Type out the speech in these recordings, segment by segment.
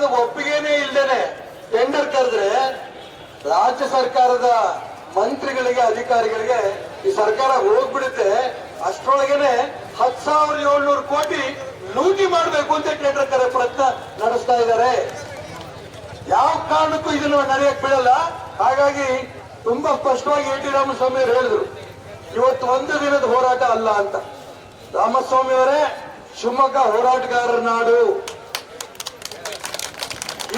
ಸರ್ಕಾರದ ಒಪ್ಪಿಗೆನೇ ಇಲ್ದೇನೆ ಟೆಂಡರ್ ಕರೆದ್ರೆ ರಾಜ್ಯ ಸರ್ಕಾರದ ಮಂತ್ರಿಗಳಿಗೆ, ಅಧಿಕಾರಿಗಳಿಗೆ ಈ ಸರ್ಕಾರ ಹೋಗ್ಬಿಡುತ್ತೆ. ಅಷ್ಟರೊಳಗೇನೆ ಹತ್ ಸಾವಿರದ ಏಳ್ನೂರು ಕೋಟಿ ಲೂಟಿ ಮಾಡಬೇಕು ಅಂತ ಟೆಂಡರ್ ಕರೆ ಪ್ರಯತ್ನ ನಡೆಸ್ತಾ ಇದ್ದಾರೆ. ಯಾವ ಕಾರಣಕ್ಕೂ ಇದನ್ನು ನಡೆಯಕ್ ಬಿಡಲ್ಲ. ಹಾಗಾಗಿ ತುಂಬಾ ಸ್ಪಷ್ಟವಾಗಿ ಎ ಟಿ ರಾಮಸ್ವಾಮಿ ಅವರು ಹೇಳಿದ್ರು, ಇವತ್ತು ಒಂದು ದಿನದ ಹೋರಾಟ ಅಲ್ಲ ಅಂತ. ರಾಮಸ್ವಾಮಿ ಅವರೇ ಶಿವಮೊಗ್ಗ ಹೋರಾಟಗಾರರ ನಾಡು.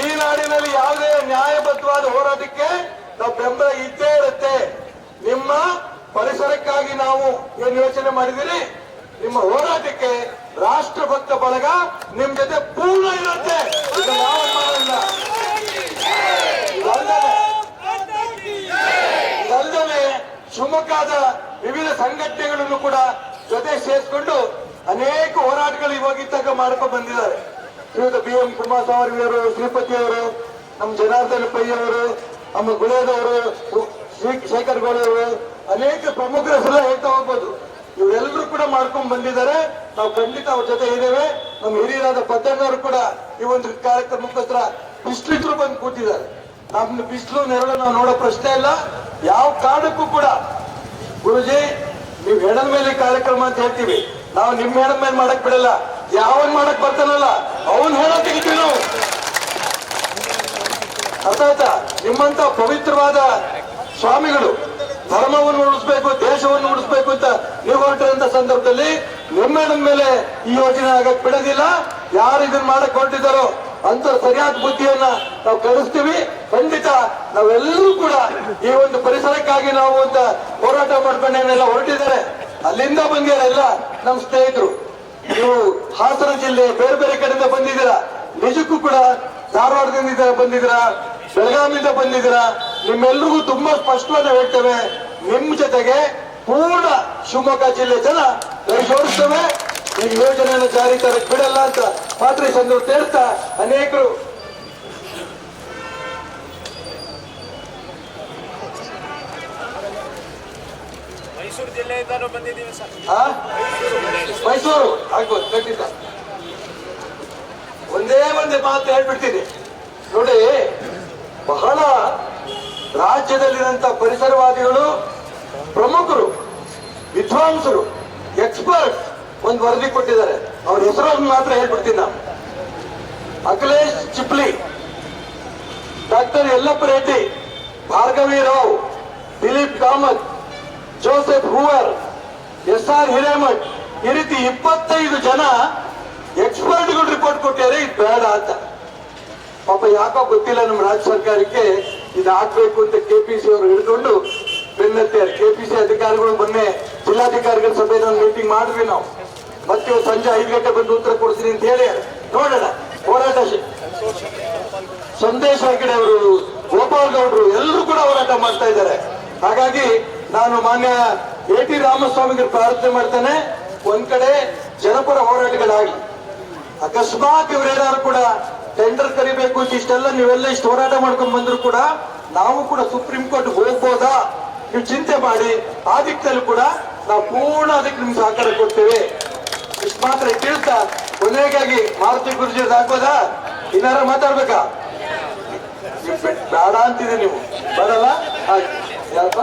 ಈ ನಾಡಿನಲ್ಲಿ ಯಾವುದೇ ನ್ಯಾಯಬದ್ಧವಾದ ಹೋರಾಟಕ್ಕೆ ನಾವು ಬೆಂಬಲ ಇದ್ದೇ ಇರುತ್ತೆ. ನಿಮ್ಮ ಪರಿಸರಕ್ಕಾಗಿ ನಾವು ಏನ್ ಯೋಚನೆ ಮಾಡಿದಿರಿ ನಿಮ್ಮ ಹೋರಾಟಕ್ಕೆ ರಾಷ್ಟ್ರಭಕ್ತ ಬಳಗ ನಿಮ್ ಜೊತೆ ಪೂರ್ಣ ಇರುತ್ತೆ. ಅಲ್ಲದೆ ಶಿವಮೊಗ್ಗದ ವಿವಿಧ ಸಂಘಟನೆಗಳನ್ನು ಕೂಡ ಜೊತೆ ಸೇರಿಸಿಕೊಂಡು ಅನೇಕ ಹೋರಾಟಗಳು ಇವಾಗ ಇದ್ದಾಗ ಮಾಡ್ಕೊಂಡು ಬಂದಿದ್ದಾರೆ. ಶ್ರೀಯುತ ಬಿ ಎಂ ಕುಮಾರಸ್ವಾಮಿ ಅವರು, ಶ್ರೀಪತಿ ಅವರು, ನಮ್ಮ ಜನಾರ್ದನ ಪೈ ಅವರು, ನಮ್ಮ ಗುಳೇದವರು ಶ್ರೀ ಶೇಖರ್ ಅವರು, ಅನೇಕ ಪ್ರಮುಖರ ಹೆಸರು ಹೇಳ್ತಾ ಹೋಗ್ಬೋದು. ಇವರೆಲ್ಲರೂ ಕೂಡ ಮಾಡ್ಕೊಂಡು ಬಂದಿದ್ದಾರೆ. ನಾವು ಖಂಡಿತ ಅವ್ರ ಜೊತೆ ಇದ್ದೇವೆ. ನಮ್ಮ ಹಿರಿಯರಾದ ಪದ್ದಣ್ಣವರು ಕೂಡ ಈ ಒಂದು ಕಾರ್ಯಕ್ರಮಕ್ಕೋಸ್ಕರ ಬಿಸ್ಲಿದ್ರು ಬಂದು ಕೂತಿದ್ದಾರೆ. ನಮ್ಮ ಬಿಸಿಲು, ನೆರಳು ನಾವು ನೋಡೋ ಪ್ರಶ್ನೆ ಇಲ್ಲ. ಯಾವ ಕಾರಣಕ್ಕೂ ಕೂಡ ಗುರುಜಿ, ನೀವು ಹೆಣದ ಮೇಲೆ ಕಾರ್ಯಕ್ರಮ ಅಂತ ಹೇಳ್ತೀವಿ. ನಾವು ನಿಮ್ಮ ಹೆಣದ ಮೇಲೆ ಮಾಡಕ್ ಬಿಡಲ್ಲ. ಯಾವನ್ ಮಾಡಕ್ ಬರ್ತಾನಲ್ಲ? ನಿಮ್ಮಂತ ಪವಿತ್ರವಾದ ಸ್ವಾಮಿಗಳು, ಧರ್ಮವನ್ನು ಉಳಿಸ್ಬೇಕು, ದೇಶವನ್ನು ಉಳಿಸ್ಬೇಕು ಅಂತ ನೀವು ಹೊರಟಿರಂತ ಸಂದರ್ಭದಲ್ಲಿ ನಿಮ್ಮ ಮೇಲೆ ಈ ಯೋಜನೆ ಆಗಕ್ ಬಿಡೋದಿಲ್ಲ. ಯಾರು ಇದನ್ನ ಮಾಡಕ್ ಹೊರಟಿದ್ದಾರೋ ಅಂತ ಸರಿಯಾದ ಬುದ್ಧಿಯನ್ನ ನಾವು ಕಳಿಸ್ತೀವಿ ಖಂಡಿತ ನಾವೆಲ್ಲರೂ ಕೂಡ ಈ ಒಂದು ಪರಿಸರಕ್ಕಾಗಿ ನಾವು ಅಂತ ಹೋರಾಟ ಮಾಡ್ಕೊಂಡೇನೆಲ್ಲ ಹೊರಟಿದ್ದಾರೆ. ಅಲ್ಲಿಂದ ಬಂದಿರಲ್ಲ ನಮ್ಮ ಸ್ನೇಹಿತರು. ನೀವು ಹಾಸನ ಜಿಲ್ಲೆ ಬೇರೆ ಬೇರೆ ಕಡೆಯಿಂದ ಬಂದಿದ್ದೀರಾ? ನಿಜಕ್ಕೂ ಕೂಡ ಧಾರವಾಡದಿಂದ ಬಂದಿದ್ದೀರಾ? ಬೆಳಗಾವಿಯಿಂದ ಬಂದಿದ್ದೀರಾ? ನಿಮ್ಮೆಲ್ರಿಗೂ ತುಂಬಾ ಸ್ಪಷ್ಟವಾಗಿ ಹೇಳ್ತೇವೆ ನಿಮ್ ಜೊತೆಗೆ ಪೂರ್ಣ ಶಿವಮೊಗ್ಗ ಜಿಲ್ಲೆ ಜನ ಕೈ ಜೋಡಿಸ್ತೇವೆ ಈ ಯೋಜನೆಯನ್ನು ಜಾರಿ ತರಕ್ ಬಿಡಲ್ಲ ಅಂತ ಮಾತ್ರ ಸಂದರ್ಭ ಹೇಳ್ತಾ ಅನೇಕರು? ಮೈಸೂರು? ಆಗ್ಬೋದು ಖಂಡಿತ. ಒಂದೇ ಒಂದೇ ಮಾತು ಹೇಳ್ಬಿಡ್ತೀನಿ. ನೋಡಿ ಬಹಳ ರಾಜ್ಯದಲ್ಲಿರುವಂತಹ ಪರಿಸರವಾದಿಗಳು ಪ್ರಮುಖರು, ವಿದ್ವಾಂಸರು ಎಕ್ಸ್ಪರ್ಟ್ ಒಂದು ವರದಿ ಕೊಟ್ಟಿದ್ದಾರೆ. ಅವ್ರ ಹೆಸರನ್ನು ಮಾತ್ರ ಹೇಳ್ಬಿಡ್ತೀನಿ ನಾನು. Akhilesh Chipli, doctor Yallappa Reddy, Bhargavi Rao, Dilip Kamath Joseph Hoover S R Hiremath ಈ ರೀತಿ ಇಪ್ಪತ್ತೈದು ಜನ ಎಕ್ಸ್ಪರ್ಟ್ಗಳು ರಿಪೋರ್ಟ್ ಕೊಟ್ಟಿದ್ದಾರೆ. ಇದು ಬೇಡ ಅಂತ. ಪಾಪ ಯಾಕೋ ಗೊತ್ತಿಲ್ಲ ನಮ್ಮ ರಾಜ್ಯ ಸರ್ಕಾರಕ್ಕೆ ಇದು ಆಗ್ಬೇಕು ಅಂತ ಸಿ ಅವರು ಹಿಡ್ಕೊಂಡು ಬೆನ್ನತ್ತಾರೆ ಸಿ ಅಧಿಕಾರಿಗಳು ಮೊನ್ನೆ ಜಿಲ್ಲಾಧಿಕಾರಿಗಳ ಸಭೆಯಲ್ಲಿ ಮೀಟಿಂಗ್ ಮಾಡಿದ್ವಿ ನಾವು. ಮತ್ತೆ ಸಂಜೆ ಐದು ಗಂಟೆ ಬಂದು ಉತ್ತರ ಕೊಡ್ತೀನಿ ಅಂತ ಹೇಳಿ ನೋಡೋಣ. ಹೋರಾಟ ಸಂದೇಶ ಹೆಗಡೆ ಅವರು, ಗೋಪಾಲ್ ಗೌಡ್ರು ಎಲ್ಲರೂ ಕೂಡ ಹೋರಾಟ ಮಾಡ್ತಾ ಇದ್ದಾರೆ. ಹಾಗಾಗಿ ನಾನು ಮಾನ್ಯ ಎ ಟಿ ರಾಮಸ್ವಾಮಿಗೆ ಪ್ರಾರ್ಥನೆ ಮಾಡ್ತೇನೆ. ಒಂದ್ ಕಡೆ ಜನಪರ ಹೋರಾಟಗಳಾಗಿ ಅಕಸ್ಮಾತ್ ಇವರೇನಾದ್ರು ಕೂಡ ಟೆಂಡರ್ ಕರಿಬೇಕು ಇಷ್ಟೆಲ್ಲ ನೀವೆಲ್ಲ ಇಷ್ಟು ಹೋರಾಟ ಮಾಡ್ಕೊಂಡ್ ಬಂದ್ರು ಕೂಡ ನಾವು ಕೂಡ ಸುಪ್ರೀಂ ಕೋರ್ಟ್ ಹೋಗ್ಬೋದಾ? ನೀವು ಚಿಂತೆ ಮಾಡಿ. ಆ ದಿಕ್ಕಲ್ಲಿ ಕೂಡ ನಾವು ಪೂರ್ಣ ಅದಕ್ಕೆ ನಿಮ್ಗೆ ಸಹಕಾರ ಕೊಡ್ತೇವೆ. ಇಷ್ಟು ಮಾತ್ರ ಕೇಳ್ತಾ ಕೊನೆಗಾಗಿ ಮಾರುತಿ ಗುರುಜಿ ಆಗ್ಬೋದಾ? ಇನ್ನಾರ ಮಾತಾಡ್ಬೇಕಾ? ಬೇಡ ಅಂತಿದೆ ನೀವು. ಬರಲ್ಲ? ಹಾಗೆ. ಯಾರಪ್ಪ?